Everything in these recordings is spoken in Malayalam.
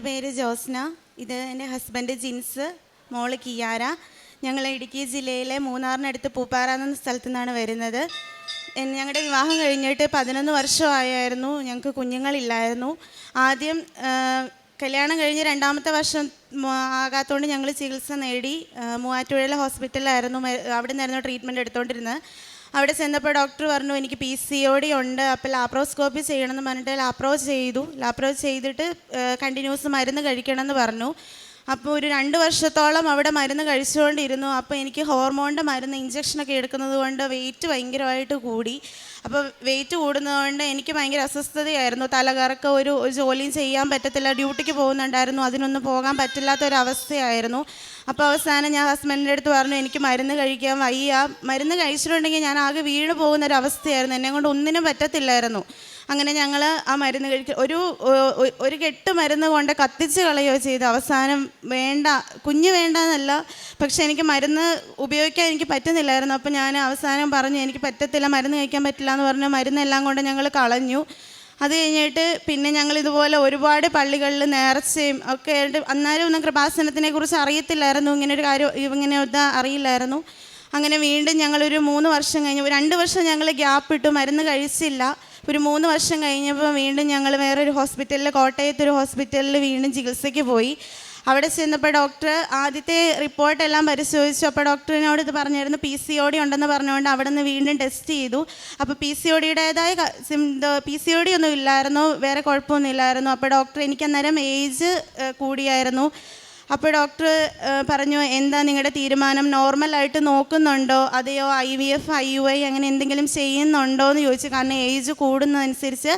എന്റെ പേര് ജോസ്ന. ഇത് എന്റെ ഹസ്ബൻഡ് ജിൻസ് മോൾ കിയാര. ഞങ്ങൾ ഇടുക്കി ജില്ലയിലെ മൂന്നാറിനടുത്ത് പൂപ്പാറ എന്ന സ്ഥലത്തു നിന്നാണ് വരുന്നത്. ഞങ്ങളുടെ വിവാഹം കഴിഞ്ഞിട്ട് പതിനൊന്ന് വർഷമായിരുന്നു ഞങ്ങൾക്ക് കുഞ്ഞുങ്ങളില്ലായിരുന്നു. ആദ്യം കല്യാണം കഴിഞ്ഞ് രണ്ടാമത്തെ വർഷം ആകാത്തതുകൊണ്ട് ഞങ്ങൾ ചികിത്സ നേടി. മൂവാറ്റുപുഴയിലെ ഹോസ്പിറ്റലിലായിരുന്നു അവിടെ നിന്നായിരുന്നു ട്രീറ്റ്മെന്റ് എടുത്തുകൊണ്ടിരുന്നത് അവിടെ ചെന്നപ്പോൾ ഡോക്ടർ പറഞ്ഞു എനിക്ക് പി സി ഒ ഡി ഉണ്ട്. അപ്പോൾ ലാപ്രോസ്കോപ്പി ചെയ്യണമെന്ന് പറഞ്ഞിട്ട് ലാപ്രോ ചെയ്തു. ലാപ്രോ ചെയ്തിട്ട് കണ്ടിന്യൂസ് മരുന്ന് കഴിക്കണമെന്ന് പറഞ്ഞു. അപ്പോൾ ഒരു രണ്ട് വർഷത്തോളം അവിടെ മരുന്ന് കഴിച്ചുകൊണ്ടിരുന്നു. അപ്പോൾ എനിക്ക് ഹോർമോണിന്റെ മരുന്ന് ഇഞ്ചക്ഷനൊക്കെ എടുക്കുന്നത് കൊണ്ട് വെയിറ്റ് ഭയങ്കരമായിട്ട് കൂടി. അപ്പോൾ വെയിറ്റ് കൂടുന്നതുകൊണ്ട് എനിക്ക് ഭയങ്കര അസ്വസ്ഥതയായിരുന്നു. തലകറക്ക ഒരു ജോലിയും ചെയ്യാൻ പറ്റത്തില്ല ഡ്യൂട്ടിക്ക് പോകുന്നുണ്ടായിരുന്നു. അതിനൊന്നും പോകാൻ പറ്റില്ലാത്തൊരവസ്ഥയായിരുന്നു. അപ്പോൾ അവസാനം ഞാൻ ഹസ്ബൻഡിന്റെ അടുത്ത് പറഞ്ഞു എനിക്ക് മരുന്ന് കഴിക്കാൻ വയ്യ. മരുന്ന് കഴിച്ചിട്ടുണ്ടെങ്കിൽ ഞാൻ ആകെ വീണ് പോകുന്ന ഒരു അവസ്ഥയായിരുന്നു എന്നെ കൊണ്ട് ഒന്നിനും പറ്റത്തില്ലായിരുന്നു. അങ്ങനെ ഞങ്ങൾ ആ മരുന്ന് കഴിക്കുക ഒരു ഒരു കെട്ട് മരുന്ന് കൊണ്ട് കത്തിച്ച് കളയുകയോ ചെയ്ത്. അവസാനം വേണ്ട കുഞ്ഞ് വേണ്ട എന്നല്ല പക്ഷെ എനിക്ക് മരുന്ന് ഉപയോഗിക്കാൻ എനിക്ക് പറ്റുന്നില്ലായിരുന്നു. അപ്പോൾ ഞാൻ അവസാനം പറഞ്ഞു എനിക്ക് പറ്റത്തില്ല മരുന്ന് കഴിക്കാൻ പറ്റില്ല എന്ന് പറഞ്ഞ്. മരുന്നെല്ലാം കൊണ്ട് ഞങ്ങൾ കളഞ്ഞു. അത് കഴിഞ്ഞിട്ട് പിന്നെ ഞങ്ങൾ ഇതുപോലെ ഒരുപാട് പള്ളികളിൽ നേർച്ചയും ഒക്കെ ആയിട്ട് അന്നേരം ഒന്നും കൃപാസനത്തിനെ കുറിച്ച് അറിയത്തില്ലായിരുന്നു. ഇങ്ങനെ ഒരു കാര്യം ഇങ്ങനെ ഇത് അറിയില്ലായിരുന്നു. അങ്ങനെ വീണ്ടും ഞങ്ങളൊരു മൂന്ന് വർഷം കഴിഞ്ഞു രണ്ട് വർഷം ഞങ്ങൾ ഗ്യാപ്പ് ഇട്ടു മരുന്ന് കഴിച്ചില്ല. ഒരു മൂന്ന് വർഷം കഴിഞ്ഞപ്പോൾ വീണ്ടും ഞങ്ങൾ വേറൊരു ഹോസ്പിറ്റലിൽ കോട്ടയത്ത് ഒരു ഹോസ്പിറ്റലിൽ വീണ്ടും ചികിത്സയ്ക്ക് പോയി. അവിടെ ചെന്നപ്പോൾ ഡോക്ടർ ആദ്യത്തെ റിപ്പോർട്ടെല്ലാം പരിശോധിച്ചു. അപ്പോൾ ഡോക്ടറിനോട് ഇത് പറഞ്ഞായിരുന്നു പി സി ഒ ഡി ഉണ്ടെന്ന് പറഞ്ഞുകൊണ്ട് അവിടെ നിന്ന് വീണ്ടും ടെസ്റ്റ് ചെയ്തു. അപ്പോൾ പി സി ഒ ഡിയുടേതായ പി സി ഒ ഡി ഒന്നും ഇല്ലായിരുന്നു വേറെ കുഴപ്പമൊന്നും ഇല്ലായിരുന്നു. അപ്പോൾ ഡോക്ടർ എനിക്ക് അന്നേരം ഏജ് കൂടിയായിരുന്നു. അപ്പോൾ ഡോക്ടർ പറഞ്ഞു എന്താ നിങ്ങളുടെ തീരുമാനം? നോർമലായിട്ട് നോക്കുന്നുണ്ടോ? അതെയോ I V F I U I അങ്ങനെ എന്തെങ്കിലും ചെയ്യുന്നുണ്ടോ എന്ന് ചോദിച്ചു. കാരണം ഏജ് കൂടുന്നതനുസരിച്ച്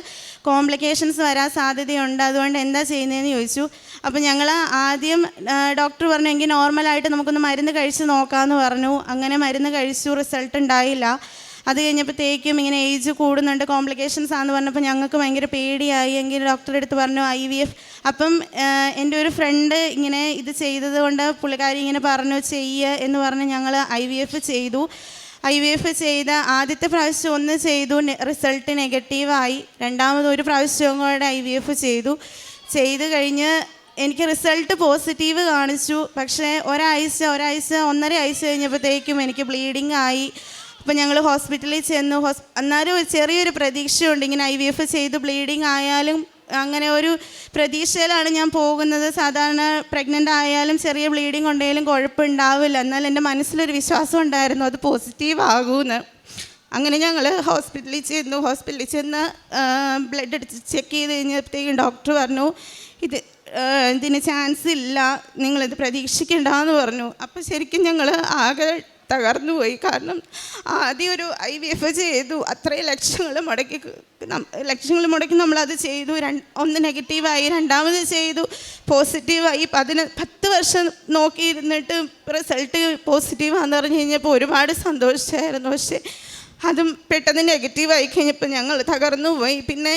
കോംപ്ലിക്കേഷൻസ് വരാൻ സാധ്യതയുണ്ട്. അതുകൊണ്ട് എന്താ ചെയ്യുന്നതെന്ന് ചോദിച്ചു. അപ്പോൾ ഞങ്ങൾ ആദ്യം ഡോക്ടർ പറഞ്ഞു എങ്കിൽ നോർമലായിട്ട് നമുക്കൊന്ന് മരുന്ന് കഴിച്ച് നോക്കാമെന്ന് പറഞ്ഞു. അങ്ങനെ മരുന്ന് കഴിച്ചു റിസൾട്ട് ഉണ്ടായില്ല. അത് കഴിഞ്ഞപ്പോഴത്തേക്കും ഇങ്ങനെ ഏജ് കൂടുന്നുണ്ട് കോംപ്ലിക്കേഷൻസ് ആണെന്ന് പറഞ്ഞപ്പോൾ ഞങ്ങൾക്ക് ഭയങ്കര പേടിയായി. എങ്കിൽ ഡോക്ടറെ അടുത്ത് പറഞ്ഞു ഐ വി എഫ് അപ്പം എന്റെ ഒരു ഫ്രണ്ട് ഇങ്ങനെ ഇത് ചെയ്തത് കൊണ്ട് പുള്ളിക്കാരി ഇങ്ങനെ പറഞ്ഞു ചെയ്യുക എന്ന് പറഞ്ഞ് ഞങ്ങൾ ഐ വി എഫ് ചെയ്തു. ഐ വി എഫ് ചെയ്ത ആദ്യത്തെ പ്രാവശ്യം ഒന്ന് ചെയ്തു റിസൾട്ട് നെഗറ്റീവായി രണ്ടാമത് ഒരു പ്രാവശ്യവും കൂടെ ഐ വി എഫ് ചെയ്തു. ചെയ്ത് കഴിഞ്ഞ് എനിക്ക് റിസൾട്ട് പോസിറ്റീവ് കാണിച്ചു. പക്ഷേ ഒരാഴ്ച ഒരാഴ്ച ഒന്നര ആഴ്ച കഴിഞ്ഞപ്പോഴത്തേക്കും എനിക്ക് ബ്ലീഡിങ് ആയി. അപ്പോൾ ഞങ്ങൾ ഹോസ്പിറ്റലിൽ ചെന്നു. ഹോസ് ഒരു ചെറിയൊരു പ്രതീക്ഷയുണ്ട്. ഇങ്ങനെ ഐ വി എഫ് ചെയ്ത് ബ്ലീഡിങ് ആയാലും അങ്ങനെ ഒരു പ്രതീക്ഷയിലാണ് ഞാൻ പോകുന്നത്. സാധാരണ പ്രഗ്നന്റ് ആയാലും ചെറിയ ബ്ലീഡിങ് ഉണ്ടെങ്കിലും കുഴപ്പമുണ്ടാവില്ല. എന്നാൽ എന്റെ മനസ്സിലൊരു വിശ്വാസം ഉണ്ടായിരുന്നു. അത് പോസിറ്റീവ് ആകുമെന്ന് അങ്ങനെ ഞങ്ങൾ ഹോസ്പിറ്റലിൽ ചെന്നു. ഹോസ്പിറ്റലിൽ ചെന്ന് ബ്ലഡ് എടുത്ത് ചെക്ക് ചെയ്ത് കഴിഞ്ഞപ്പോഴത്തേക്കും ഡോക്ടർ പറഞ്ഞു ഇത് ഇതിന് ചാൻസ് ഇല്ല. നിങ്ങളിത് പ്രതീക്ഷിക്കണ്ടെന്ന് പറഞ്ഞു. അപ്പോൾ ശരിക്കും ഞങ്ങൾ ആകെ തകർന്നു പോയി. കാരണം ആദ്യം ഒരു ഐ വി എഫ് ചെയ്തു. അത്രയും ലക്ഷങ്ങൾ മുടക്കി ലക്ഷങ്ങൾ മുടക്കി നമ്മളത് ചെയ്തു. ഒന്ന് നെഗറ്റീവായി രണ്ടാമത് ചെയ്തു. പോസിറ്റീവായി പതിന പത്ത് വർഷം നോക്കിയിരുന്നിട്ട് റിസൾട്ട് പോസിറ്റീവാന്ന് പറഞ്ഞു കഴിഞ്ഞപ്പോൾ ഒരുപാട് സന്തോഷമായിരുന്നു പക്ഷേ അതും പെട്ടെന്ന് നെഗറ്റീവായി കഴിഞ്ഞപ്പോൾ ഞങ്ങൾ തകർന്നു പോയി. പിന്നെ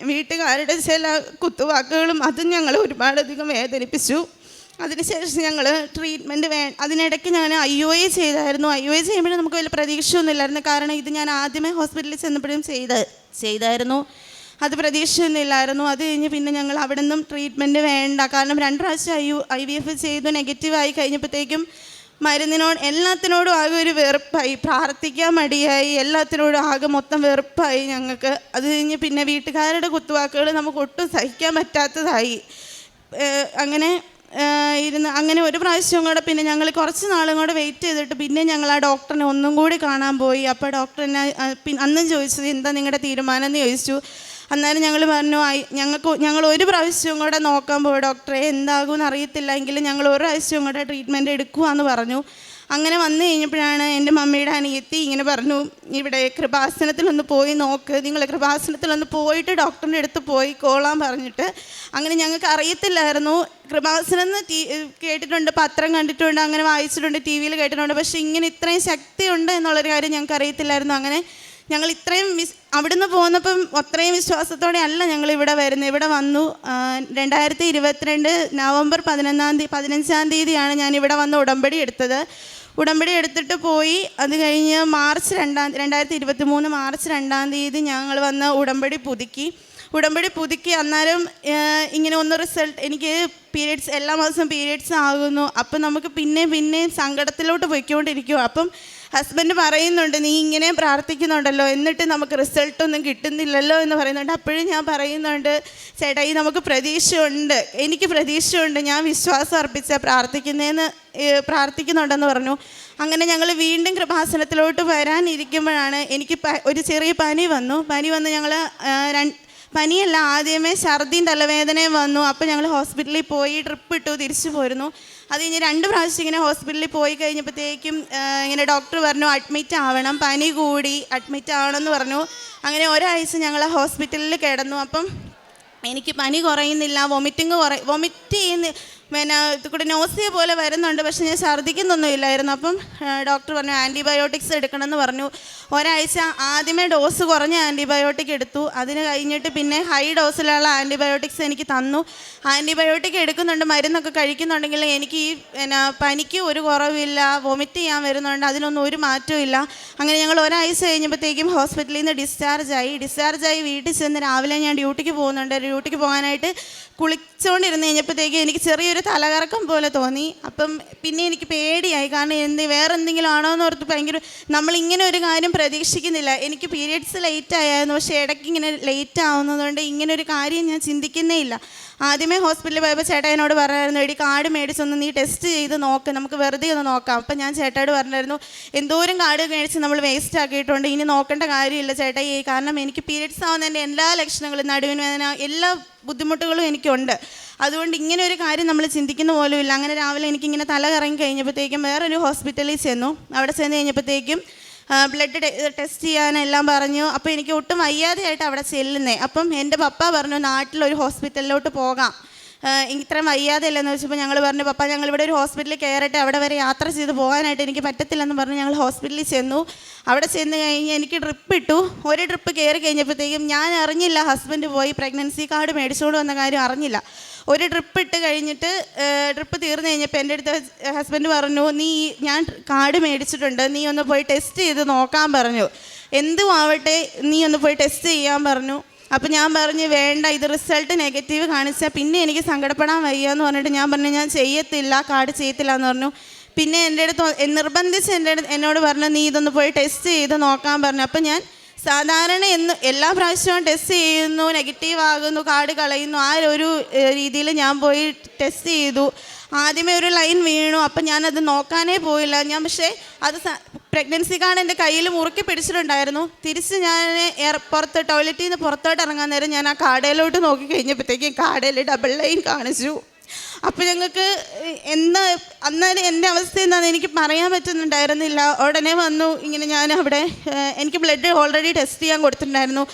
വീട്ടുകാരുടെ ചില കുത്തുവാക്കുകളും അതും ഞങ്ങളെ ഒരുപാടധികം വേദനിപ്പിച്ചു. അതിനുശേഷം ഞങ്ങൾ ട്രീറ്റ്മെന്റ് വേ അതിനിടയ്ക്ക് ഞാൻ ഐ ഒ എ ചെയ്തായിരുന്നു. ഐ ഒ എ ചെയ്യുമ്പോഴും നമുക്ക് വലിയ പ്രതീക്ഷയൊന്നുമില്ലായിരുന്നു. കാരണം ഇത് ഞാൻ ആദ്യമേ ഹോസ്പിറ്റലിൽ ചെന്നപ്പോഴും ചെയ്ത ചെയ്തായിരുന്നു. അത് പ്രതീക്ഷയൊന്നുമില്ലായിരുന്നു. അത് കഴിഞ്ഞ് പിന്നെ ഞങ്ങൾ അവിടെ നിന്നും ട്രീറ്റ്മെന്റ് വേണ്ട. കാരണം രണ്ട് പ്രാവശ്യം I U I I V ചെയ്തു. നെഗറ്റീവായി കഴിഞ്ഞപ്പോഴത്തേക്കും മരുന്നിനോട് എല്ലാത്തിനോടും ആകെ ഒരു വെറുപ്പായി. പ്രാർത്ഥിക്കാൻ മടിയായി. എല്ലാത്തിനോടും ആകെ മൊത്തം വെറുപ്പായി ഞങ്ങൾക്ക്. അത് കഴിഞ്ഞ് പിന്നെ വീട്ടുകാരുടെ കുത്തുവാക്കുകൾ നമുക്ക് ഒട്ടും സഹിക്കാൻ പറ്റാത്തതായി. അങ്ങനെ ഇരുന്ന് അങ്ങനെ ഒരു പ്രാവശ്യം കൂടെ പിന്നെ ഞങ്ങൾ കുറച്ച് നാളും കൂടെ വെയിറ്റ് ചെയ്തിട്ട് പിന്നെ ഞങ്ങൾ ആ ഡോക്ടറിനെ ഒന്നും കൂടി കാണാൻ പോയി. അപ്പോൾ ഡോക്ടറിനെ അന്നും ചോദിച്ചത് എന്താ നിങ്ങളുടെ തീരുമാനം എന്ന് ചോദിച്ചു. അന്നേരം ഞങ്ങൾ പറഞ്ഞു "ഐ- ഞങ്ങൾക്ക് ഞങ്ങൾ ഒരു പ്രാവശ്യവും കൂടെ നോക്കാൻ പോയി. ഡോക്ടറെ എന്താകുമെന്ന് അറിയത്തില്ല. എങ്കിലും ഞങ്ങൾ ഒരു പ്രാവശ്യവും കൂടെ ട്രീറ്റ്മെന്റ് എടുക്കുവാന്ന് പറഞ്ഞു. അങ്ങനെ വന്നു കഴിഞ്ഞപ്പോഴാണ് എന്റെ മമ്മിയുടെ അനിയത്തി ഇങ്ങനെ പറഞ്ഞു ഇവിടെ കൃപാസനത്തിലൊന്ന് പോയി നോക്ക്. നിങ്ങൾ കൃപാസനത്തിലൊന്ന് പോയിട്ട് ഡോക്ടറിന്റെ അടുത്ത് പോയി കോളാൻ പറഞ്ഞിട്ട്. അങ്ങനെ ഞങ്ങൾക്ക് അറിയത്തില്ലായിരുന്നു. കൃപാസനം എന്ന് ടി കേട്ടിട്ടുണ്ട് പത്രം കണ്ടിട്ടുണ്ട് അങ്ങനെ വായിച്ചിട്ടുണ്ട് ടി വിയിൽ കേട്ടിട്ടുണ്ട്. പക്ഷേ ഇങ്ങനെ ഇത്രയും ശക്തിയുണ്ട് എന്നുള്ളൊരു കാര്യം ഞങ്ങൾക്ക് അറിയത്തില്ലായിരുന്നു. അങ്ങനെ ഞങ്ങൾ ഇത്രയും വിസ് അവിടുന്ന് പോന്നപ്പം അത്രയും വിശ്വാസത്തോടെ അല്ല ഞങ്ങൾ ഇവിടെ വരുന്നത്. ഇവിടെ വന്നു. രണ്ടായിരത്തി ഇരുപത്തിരണ്ട് നവംബർ പതിനൊന്നാം തീയതി പതിനഞ്ചാം തീയതിയാണ് ഞാൻ ഇവിടെ വന്ന് ഉടമ്പടി എടുത്തത്. ഉടമ്പടി എടുത്തിട്ട് പോയി. അത് കഴിഞ്ഞ് മാർച്ച് രണ്ടാം രണ്ടായിരത്തി ഇരുപത്തി മൂന്ന് മാർച്ച് രണ്ടാം തീയതി ഞങ്ങൾ വന്ന് ഉടമ്പടി പുതുക്കി. ഉടമ്പടി പുതുക്കി അന്നേരം ഇങ്ങനെ ഒന്ന് റിസൾട്ട് എനിക്ക് പീരിയഡ്സ് എല്ലാ മാസവും പീരിയഡ്സ് ആകുന്നു. അപ്പം നമുക്ക് പിന്നെ പിന്നെ സങ്കടത്തിലോട്ട് പോയിക്കൊണ്ടിരിക്കും അപ്പം ഹസ്ബൻഡ് പറയുന്നുണ്ട് നീ ഇങ്ങനെ പ്രാർത്ഥിക്കുന്നുണ്ടല്ലോ എന്നിട്ട് നമുക്ക് റിസൾട്ടൊന്നും കിട്ടുന്നില്ലല്ലോ എന്ന് പറയുന്നുണ്ട്. അപ്പോഴും ഞാൻ പറയുന്നുണ്ട് ചേട്ടാ ഈ നമുക്ക് പ്രതീക്ഷയുണ്ട്. എനിക്ക് പ്രതീക്ഷയുണ്ട്. ഞാൻ വിശ്വാസം അർപ്പിച്ച പ്രാർത്ഥിക്കുന്നതെന്ന് പ്രാർത്ഥിക്കുന്നുണ്ടെന്ന് പറഞ്ഞു. അങ്ങനെ ഞങ്ങൾ വീണ്ടും കൃപാസനത്തിലോട്ട് വരാനിരിക്കുമ്പോഴാണ് എനിക്ക് ഒരു ചെറിയ പനി വന്നു. പനി വന്ന് ഞങ്ങൾ രണ്ട് പനിയല്ല ആദ്യമേ ഛർദിയും തലവേദനയും വന്നു. അപ്പോൾ ഞങ്ങൾ ഹോസ്പിറ്റലിൽ പോയി ട്രിപ്പ് ഇട്ടു തിരിച്ചു പോരുന്നു. അത് കഴിഞ്ഞ് രണ്ട് പ്രാവശ്യം ഇങ്ങനെ ഹോസ്പിറ്റലിൽ പോയി കഴിഞ്ഞപ്പോഴത്തേക്കും ഇങ്ങനെ ഡോക്ടർ പറഞ്ഞു അഡ്മിറ്റ് ആവണം പനി കൂടി അഡ്മിറ്റ് ആവണമെന്ന് പറഞ്ഞു. അങ്ങനെ ഒരാഴ്ച ഞങ്ങൾ ഹോസ്പിറ്റലിൽ കിടന്നു. അപ്പം എനിക്ക് പനി കുറയുന്നില്ല വൊമിറ്റിങ് കുറ വൊമിറ്റ് ചെയ്യുന്ന പിന്നെ കൂടെ നോസിയ പോലെ വരുന്നുണ്ട്. പക്ഷേ ഞാൻ ഛർദ്ദിക്കുന്നൊന്നും ഇല്ലായിരുന്നു അപ്പം ഡോക്ടർ പറഞ്ഞു ആന്റിബയോട്ടിക്സ് എടുക്കണമെന്ന് പറഞ്ഞു. ഒരാഴ്ച ആദ്യമേ ഡോസ് കുറഞ്ഞ ആന്റിബയോട്ടിക് എടുത്തു. അതിന് കഴിഞ്ഞിട്ട് പിന്നെ ഹൈ ഡോസിലുള്ള ആന്റിബയോട്ടിക്സ് എനിക്ക് തന്നു. ആന്റിബയോട്ടിക് എടുക്കുന്നുണ്ട് മരുന്നൊക്കെ കഴിക്കുന്നുണ്ടെങ്കിൽ എനിക്ക് ഈ പിന്നെ പനിക്ക് ഒരു കുറവില്ല വൊമിറ്റ് ചെയ്യാൻ വരുന്നുണ്ട് അതിനൊന്നും ഒരു മാറ്റവും ഇല്ല. അങ്ങനെ ഞങ്ങൾ ഒരാഴ്ച കഴിഞ്ഞപ്പോഴത്തേക്കും ഹോസ്പിറ്റലിൽ നിന്ന് ഡിസ്ചാർജ് ആയി. ഡിസ്ചാർജ് ആയി വീട്ടിൽ ചെന്ന് രാവിലെ ഞാൻ ഡ്യൂട്ടിക്ക് പോകുന്നുണ്ട്. ഡ്യൂട്ടിക്ക് പോകാനായിട്ട് കുളിച്ചുകൊണ്ടിരുന്ന് കഴിഞ്ഞപ്പോഴത്തേക്കും എനിക്ക് ചെറിയൊരു തലകറക്കം പോലെ തോന്നി. അപ്പം പിന്നെ എനിക്ക് പേടിയായി. കാരണം എന്ത് വേറെ എന്തെങ്കിലും ആണോ എന്ന് ഓർത്ത് ഭയങ്കര നമ്മളിങ്ങനെ ഒരു കാര്യം പ്രതീക്ഷിക്കുന്നില്ല. എനിക്ക് പീരിയഡ്സ് ലേറ്റ് ആയിരുന്നു. പക്ഷേ ഇടയ്ക്ക് ഇങ്ങനെ ലേറ്റ് ആവുന്നതുകൊണ്ട് ഇങ്ങനെ ഒരു കാര്യം ഞാൻ ചിന്തിക്കുന്നേ ഇല്ല. ആദ്യമേ ഹോസ്പിറ്റലിൽ പോയപ്പോൾ ചേട്ടാ എന്നോട് പറഞ്ഞായിരുന്നു എടി കാർഡ് മേടിച്ചൊന്ന് നീ ടെസ്റ്റ് ചെയ്ത് നോക്ക്. നമുക്ക് വെറുതെ ഒന്ന് നോക്കാം. അപ്പം ഞാൻ ചേട്ടായോട് പറഞ്ഞായിരുന്നു എന്തോരം കാർഡ് മേടിച്ച് നമ്മൾ വേസ്റ്റ് ആക്കിയിട്ടുണ്ട്. ഇനി നോക്കേണ്ട കാര്യമില്ല ചേട്ടാ ഈ കാരണം എനിക്ക് പീരിയഡ്സ് ആവുന്നതിന്റെ എല്ലാ ലക്ഷണങ്ങളും നടുവിന് വേദന എല്ലാ ബുദ്ധിമുട്ടുകളും എനിക്കുണ്ട്. അതുകൊണ്ട് ഇങ്ങനെ ഒരു കാര്യം നമ്മൾ ചിന്തിക്കുന്ന പോലും ഇല്ല അങ്ങനെ രാവിലെ എനിക്കിങ്ങനെ തല കറങ്ങി കഴിഞ്ഞപ്പോഴത്തേക്കും വേറൊരു ഹോസ്പിറ്റലിൽ ചെന്നു. അവിടെ ചെന്ന് കഴിഞ്ഞപ്പോഴത്തേക്കും ബ്ലഡ് ടെസ്റ്റ് ചെയ്യാനെല്ലാം പറഞ്ഞു. അപ്പോൾ എനിക്ക് ഒട്ടും വയ്യാതെയായിട്ട് അവിടെ ചെല്ലുന്നേ. അപ്പം എന്റെ പപ്പ പറഞ്ഞു നാട്ടിലൊരു ഹോസ്പിറ്റലിലോട്ട് പോകാം. ഇത്രയും വയ്യാതെയല്ലെന്ന് വെച്ചപ്പോൾ ഞങ്ങൾ പറഞ്ഞു പപ്പ ഞങ്ങൾ ഇവിടെ ഒരു ഹോസ്പിറ്റലിൽ കയറട്ടെ അവിടെ വരെ യാത്ര ചെയ്ത് പോകാനായിട്ട് എനിക്ക് പറ്റത്തില്ലെന്ന് പറഞ്ഞ് ഞങ്ങൾ ഹോസ്പിറ്റലിൽ ചെന്നു. അവിടെ ചെന്ന് കഴിഞ്ഞ് എനിക്ക് ട്രിപ്പ് ഇട്ടു. ഒരു ട്രിപ്പ് കയറി കഴിഞ്ഞപ്പോഴത്തേക്കും ഞാൻ അറിഞ്ഞില്ല ഹസ്ബൻഡ് പോയി പ്രഗ്നൻസി കാർഡ് മേടിച്ചുകൊണ്ട് വന്ന കാര്യം അറിഞ്ഞില്ല. ഒരു ട്രിപ്പ് ഇട്ട് കഴിഞ്ഞിട്ട് ട്രിപ്പ് തീർന്നു കഴിഞ്ഞപ്പോൾ എന്റെ അടുത്ത് ഹസ്ബൻഡ് പറഞ്ഞു നീ ഞാൻ കാർഡ് മേടിച്ചിട്ടുണ്ട് നീ ഒന്ന് പോയി ടെസ്റ്റ് ചെയ്ത് നോക്കാൻ പറഞ്ഞു. എന്തും ആവട്ടെ നീ ഒന്ന് പോയി ടെസ്റ്റ് ചെയ്യാൻ പറഞ്ഞു. അപ്പം ഞാൻ പറഞ്ഞു വേണ്ട ഇത് റിസൾട്ട് നെഗറ്റീവ് കാണിച്ചാൽ പിന്നെ എനിക്ക് സങ്കടപ്പെടാൻ വയ്യ എന്ന് പറഞ്ഞിട്ട് ഞാൻ പറഞ്ഞു ഞാൻ ചെയ്യത്തില്ല കാർഡ് ചെയ്യത്തില്ല എന്ന് പറഞ്ഞു. പിന്നെ എന്റെ അടുത്ത് നിർബന്ധിച്ച് എന്റെ എന്നോട് പറഞ്ഞു നീ ഇതൊന്ന് പോയി ടെസ്റ്റ് ചെയ്ത് നോക്കാൻ പറഞ്ഞു. അപ്പം ഞാൻ സാധാരണ എന്ന് എല്ലാ പ്രാവശ്യവും ടെസ്റ്റ് ചെയ്യുന്നു നെഗറ്റീവ് ആകുന്നു കാർഡ് കളയുന്നു. ആ ഒരു രീതിയിൽ ഞാൻ പോയി ടെസ്റ്റ് ചെയ്തു. ആദ്യമേ ഒരു ലൈൻ വീണു. അപ്പം ഞാനത് നോക്കാനേ പോയില്ല. ഞാൻ പക്ഷേ അത് പ്രഗ്നൻസി കാർഡ് എന്റെ കയ്യിൽ മുറുക്കി പിടിച്ചിട്ടുണ്ടായിരുന്നു. തിരിച്ച് ഞാൻ ഇറ- പുറത്ത് ടോയ്ലറ്റിൽ നിന്ന് പുറത്തോട്ട് ഇറങ്ങാൻ നേരം ഞാൻ ആ കാടയിലോട്ട് നോക്കി കഴിഞ്ഞപ്പോഴത്തേക്കും കാടയിൽ ഡബിൾ ലൈൻ കാണിച്ചു. അപ്പോൾ ഞങ്ങൾക്ക് എന്താ അന്നേരം എന്റെ അവസ്ഥ എന്താണെന്ന് എനിക്ക് പറയാൻ പറ്റുന്നുണ്ടായിരുന്നില്ല. ഉടനെ വന്നു ഇങ്ങനെ ഞാൻ അവിടെ എനിക്ക് ബ്ലഡ് ഓൾറെഡി ടെസ്റ്റ് ചെയ്യാൻ കൊടുത്തിട്ടുണ്ടായിരുന്നു.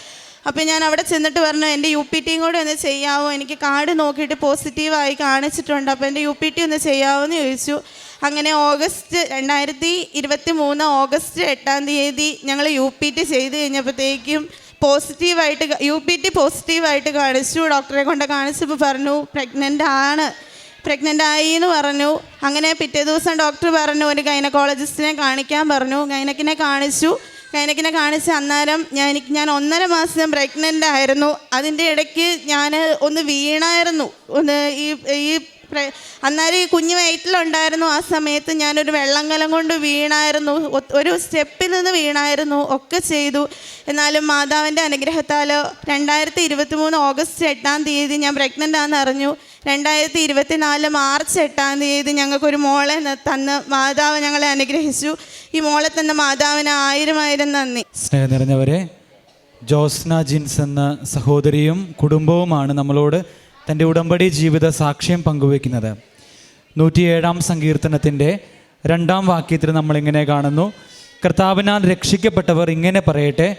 അപ്പോൾ ഞാൻ അവിടെ ചെന്നിട്ട് പറഞ്ഞു എന്റെ യു പി ടിയും കൂടെ ഒന്ന് ചെയ്യാമോ എനിക്ക് കാർഡ് നോക്കിയിട്ട് പോസിറ്റീവായി കാണിച്ചിട്ടുണ്ട്. അപ്പോൾ എന്റെ യു പി ടി ഒന്ന് ചെയ്യാമോ എന്ന് ചോദിച്ചു. അങ്ങനെ ഓഗസ്റ്റ് രണ്ടായിരത്തി ഇരുപത്തി മൂന്ന് ഓഗസ്റ്റ് എട്ടാം തീയതി ഞങ്ങൾ യു പി ടി ചെയ്ത് കഴിഞ്ഞപ്പോഴത്തേക്കും പോസിറ്റീവായിട്ട് യു പി ടി പോസിറ്റീവായിട്ട് കാണിച്ചു. ഡോക്ടറെ കൊണ്ട് കാണിച്ചപ്പോൾ പറഞ്ഞു പ്രഗ്നന്റ് ആണ്. പ്രഗ്നന്റ് ആയി എന്ന് പറഞ്ഞു. അങ്ങനെ പിറ്റേ ദിവസം ഡോക്ടർ പറഞ്ഞു ഒരു ഗൈനക്കോളജിസ്റ്റിനെ കാണിക്കാൻ പറഞ്ഞു. ഗൈനക്കിനെ കാണിച്ചു. ഗൈനക്കിനെ കാണിച്ച് അന്നേരം ഞാൻ എനിക്ക് ഞാൻ ഒന്നര മാസം പ്രഗ്നന്റ് ആയിരുന്നു. അതിന്റെ ഇടയ്ക്ക് ഞാൻ ഒന്ന് വീണായിരുന്നു. ഒന്ന് ഈ ഈ അന്നേരം ഈ കുഞ്ഞ് വയറ്റിലുണ്ടായിരുന്നു ആ സമയത്ത് ഞാനൊരു വെള്ളങ്കലം കൊണ്ട് വീണായിരുന്നു. ഒരു സ്റ്റെപ്പിൽ നിന്ന് വീണായിരുന്നു. ഒക്കെ ചെയ്തു. എന്നാലും മാതാവിന്റെ അനുഗ്രഹത്താൽ രണ്ടായിരത്തി ഇരുപത്തി മൂന്ന് ഓഗസ്റ്റ് എട്ടാം തീയതി ഞാൻ പ്രഗ്നന്റ് ആണെന്ന് അറിഞ്ഞു. രണ്ടായിരത്തി ഇരുപത്തി നാല് മാർച്ച് എട്ടാം തീയതി ഞങ്ങൾക്കൊരു മോളെ തന്ന് മാതാവ് ഞങ്ങളെ അനുഗ്രഹിച്ചു. ഈ മോളെ തന്ന മാതാവിന് ആയിരം ആയിരം നന്ദി. സ്നേഹം നിറഞ്ഞവരെ ജോസ്ന ജിൻസ് എന്ന സഹോദരിയും കുടുംബവുമാണ് നമ്മളോട് തന്റെ ഉടമ്പടി ജീവിത സാക്ഷ്യം പങ്കുവയ്ക്കുന്നത്. നൂറ്റിയേഴാം സങ്കീർത്തനത്തിന്റെ രണ്ടാം വാക്യത്തിൽ നമ്മളിങ്ങനെ കാണുന്നു. കർത്താവിനാൽ രക്ഷിക്കപ്പെട്ടവർ ഇങ്ങനെ പറയട്ടെ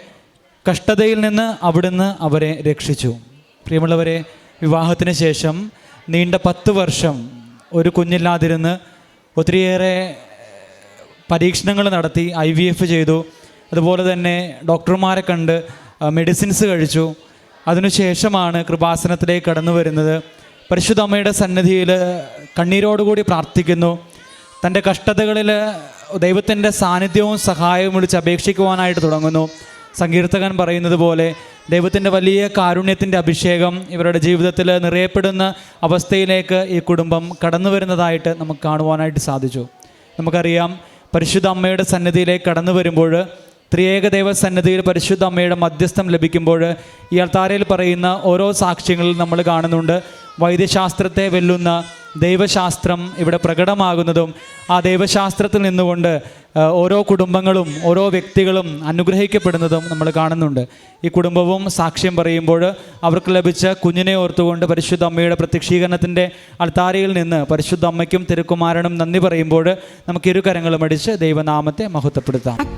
കഷ്ടതയിൽ നിന്ന് അവിടുന്ന് അവരെ രക്ഷിച്ചു. പ്രിയമുള്ളവരെ വിവാഹത്തിന് ശേഷം നീണ്ട പത്ത് വർഷം ഒരു കുഞ്ഞില്ലാതിരുന്ന് ഒത്തിരിയേറെ പരീക്ഷണങ്ങൾ നടത്തി ഐ വി എഫ് ചെയ്തു. അതുപോലെ തന്നെ ഡോക്ടർമാരെ കണ്ട് മെഡിസിൻസ് കഴിച്ചു. അതിനുശേഷമാണ് കൃപാസനത്തിലേക്ക് കടന്നു വരുന്നത്. പരിശുദ്ധ അമ്മയുടെ സന്നിധിയിൽ കണ്ണീരോടുകൂടി പ്രാർത്ഥിക്കുന്നു. തന്റെ കഷ്ടതകളിൽ ദൈവത്തിന്റെ സാന്നിധ്യവും സഹായവും വിളിച്ച് അപേക്ഷിക്കുവാനായിട്ട് തുടങ്ങുന്നു. സങ്കീർത്തകൻ പറയുന്നത് പോലെ ദൈവത്തിന്റെ വലിയ കാരുണ്യത്തിന്റെ അഭിഷേകം ഇവരുടെ ജീവിതത്തിൽ നിറയപ്പെടുന്ന അവസ്ഥയിലേക്ക് ഈ കുടുംബം കടന്നു വരുന്നതായിട്ട് നമുക്ക് കാണുവാനായിട്ട് സാധിച്ചു. നമുക്കറിയാം പരിശുദ്ധ അമ്മയുടെ സന്നിധിയിലേക്ക് കടന്നു വരുമ്പോൾ ത്രിയേക ദൈവ സന്നിധിയിൽ പരിശുദ്ധ അമ്മയുടെ മധ്യസ്ഥം ലഭിക്കുമ്പോൾ ഈ അൾത്താരയിൽ പറയുന്ന ഓരോ സാക്ഷ്യങ്ങളിൽ നമ്മൾ കാണുന്നുണ്ട്. വൈദ്യശാസ്ത്രത്തെ വെല്ലുന്ന ദൈവശാസ്ത്രം ഇവിടെ പ്രകടമാകുന്നതും ആ ദൈവശാസ്ത്രത്തിൽ നിന്നുകൊണ്ട് ഓരോ കുടുംബങ്ങളും ഓരോ വ്യക്തികളും അനുഗ്രഹിക്കപ്പെടുന്നതും നമ്മൾ കാണുന്നുണ്ട്. ഈ കുടുംബവും സാക്ഷ്യം പറയുമ്പോൾ അവർക്ക് ലഭിച്ച കുഞ്ഞിനെ ഓർത്തുകൊണ്ട് പരിശുദ്ധ അമ്മയുടെ പ്രത്യക്ഷീകരണത്തിന്റെ അൾത്താരയിൽ നിന്ന് പരിശുദ്ധ അമ്മയ്ക്കും തിരുക്കുമാരനും നന്ദി പറയുമ്പോൾ നമുക്ക് ഇരു കരങ്ങളും അടിച്ച് ദൈവനാമത്തെ മഹത്വപ്പെടുത്താം.